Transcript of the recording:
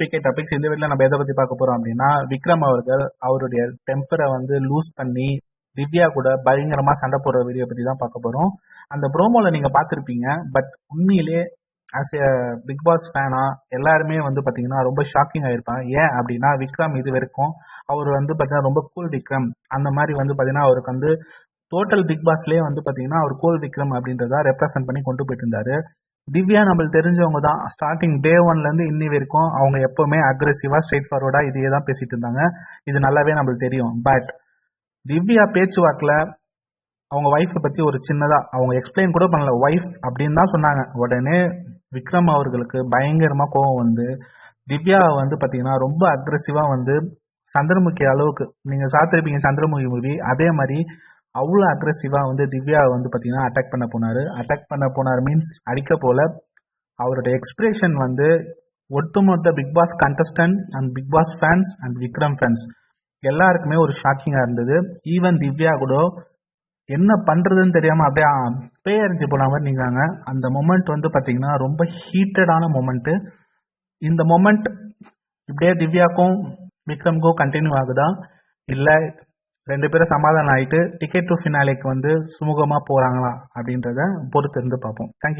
PK topics இந்த வீட்டில் நம்ம எதை பற்றி பார்க்க போகிறோம் அப்படின்னா விக்ரம் அவர்கள் அவருடைய டெம்பரை வந்து லூஸ் பண்ணி திவ்யா கூட பயங்கரமாக சண்டை போடுற வீடியோ பற்றி தான் பார்க்க போகிறோம் அந்த ப்ரோமோவில் நீங்கள் பார்த்துருப்பீங்க பட் உண்மையிலே ஆஸ் எ பிக் பாஸ் ஃபேனா எல்லாருமே வந்து பார்த்தீங்கன்னா ரொம்ப ஷாக்கிங் ஆயிருப்பாங்க. ஏன் அப்படின்னா விக்ரம் இது வரைக்கும் அவர் வந்து பார்த்தீங்கன்னா ரொம்ப கூல் விக்ரம். அந்த மாதிரி வந்து பார்த்தீங்கன்னா அவருக்கு வந்து டோட்டல் பிக் பாஸ்லேயே வந்து பார்த்தீங்கன்னா அவர் கூல் விக்ரம் அப்படின்றத ரெப்ரசென்ட் பண்ணி கொண்டு போயிட்டு இருந்தாரு. திவ்யா நம்மளுக்கு தெரிஞ்சவங்க தான். ஸ்டார்டிங் டே ஒன்லேருந்து இன்னி வரைக்கும் அவங்க எப்போவுமே அக்ரெசிவாக ஸ்ட்ரெயிட் ஃபார்வர்டாக இதையே தான் பேசிட்டு இருந்தாங்க. இது நல்லாவே நம்மளுக்கு தெரியும். பட் திவ்யா பேச்சுவாக்கில் அவங்க ஒய்ஃபை பற்றி ஒரு சின்னதாக அவங்க எக்ஸ்பிளைன் கூட பண்ணல. ஒய்ஃப் அப்படின்னு தான் சொன்னாங்க. உடனே விக்ரம் அவர்களுக்கு பயங்கரமாக கோவம் வந்து திவ்யாவை வந்து பார்த்தீங்கன்னா ரொம்ப அக்ரெசிவாக வந்து சந்திரமுகி அளவுக்கு நீங்கள் சாத்திருப்பீங்க சந்திரமுகி மூவி அதே மாதிரி அவ்வளோ அக்ரெசிவாக வந்து திவ்யாவை வந்து பார்த்தீங்கன்னா அட்டாக் பண்ண போனார். அட்டாக் பண்ண போனார் மீன்ஸ் அடிக்க போல. அவரோட எக்ஸ்பிரஷன் வந்து ஒட்டுமொத்த Bigg Boss contestant and Bigg Boss fans and Vikram fans எல்லாருக்குமே ஒரு ஷாக்கிங்காக இருந்தது. ஈவன் திவ்யா கூட என்ன பண்ணுறதுன்னு தெரியாமல் அப்படியே பேயரிஞ்சு போன மாதிரி நிற்கிறாங்க அந்த மொமெண்ட் வந்து பார்த்தீங்கன்னா ரொம்ப ஹீட்டடான மொமெண்ட்டு இந்த மொமெண்ட் இப்படியே திவ்யாக்கும் விக்ரம்க்கும் கண்டினியூ ஆகுதா? இல்லை ரெண்டு பேரும் சமாதானம் ஆகிட்டு டிக்கெட் டு ஃபினாலேக்கு வந்து சுமூகமாக போகிறாங்களா அப்படின்றத பொறுத்து இருந்து பார்ப்போம் தேங்க்யூ